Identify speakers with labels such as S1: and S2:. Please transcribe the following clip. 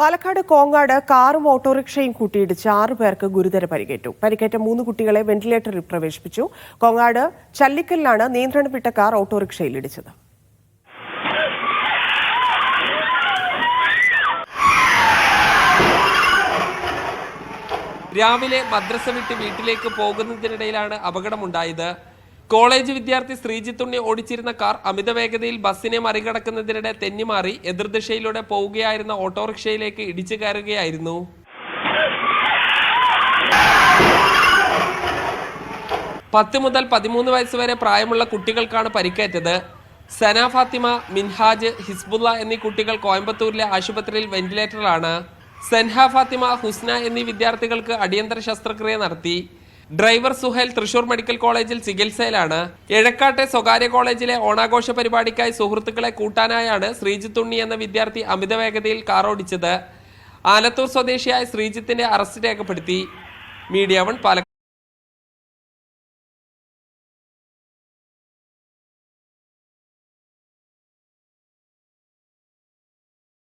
S1: പാലക്കാട് കോങ്ങാട് കാറും ഓട്ടോറിക്ഷയും കൂട്ടിയിടിച്ച് ആറു പേർക്ക് ഗുരുതര പരിക്കേറ്റു. പരിക്കേറ്റ മൂന്ന് കുട്ടികളെ വെന്റിലേറ്ററിൽ പ്രവേശിപ്പിച്ചു. കോങ്ങാട് ചല്ലിക്കലിലാണ് നിയന്ത്രണം വിട്ട കാർ ഓട്ടോറിക്ഷയിൽ ഇടിച്ചത്.
S2: രാവിലെ മദ്രസ വിട്ട് വീട്ടിലേക്ക് പോകുന്നതിനിടയിലാണ് അപകടമുണ്ടായത്. കോളേജ് വിദ്യാർത്ഥി ശ്രീജിത്തുണ്ണി ഓടിച്ചിരുന്ന കാർ അമിത വേഗതയിൽ ബസ്സിനെ മറികടക്കുന്നതിനിടെ തെന്നിമാറി എതിർദിശയിലൂടെ പോവുകയായിരുന്ന ഓട്ടോറിക്ഷയിലേക്ക് ഇടിച്ചു കയറുകയായിരുന്നു. പത്ത് മുതൽ പതിമൂന്ന് വയസ്സ് വരെ പ്രായമുള്ള കുട്ടികൾക്കാണ് പരിക്കേറ്റത്. സന ഫാത്തിമ മിൻഹാജ് ഹിസ്ബുല്ല എന്നീ കുട്ടികൾ കോയമ്പത്തൂരിലെ ആശുപത്രിയിൽ വെന്റിലേറ്ററിലാണ്. സെൻഹ ഫാത്തിമ ഹുസ്ന എന്നീ വിദ്യാർത്ഥികൾക്ക് അടിയന്തര ശസ്ത്രക്രിയ നടത്തി. ഡ്രൈവർ സുഹൈൽ തൃശൂർ മെഡിക്കൽ കോളേജിൽ ചികിത്സയിലാണ്. എഴക്കാട്ടെ സ്വകാര്യ കോളേജിലെ ഓണാഘോഷ പരിപാടിക്കായി സുഹൃത്തുക്കളെ കൂട്ടാനായാണ് ശ്രീജിത്തുണ്ണി എന്ന വിദ്യാർത്ഥി അമിത വേഗതയിൽ കാർ ഓടിച്ചത്. ആലത്തൂർ സ്വദേശിയായ ശ്രീജിത്തിന്റെ അറസ്റ്റ് രേഖപ്പെടുത്തി. Media one Palakkad.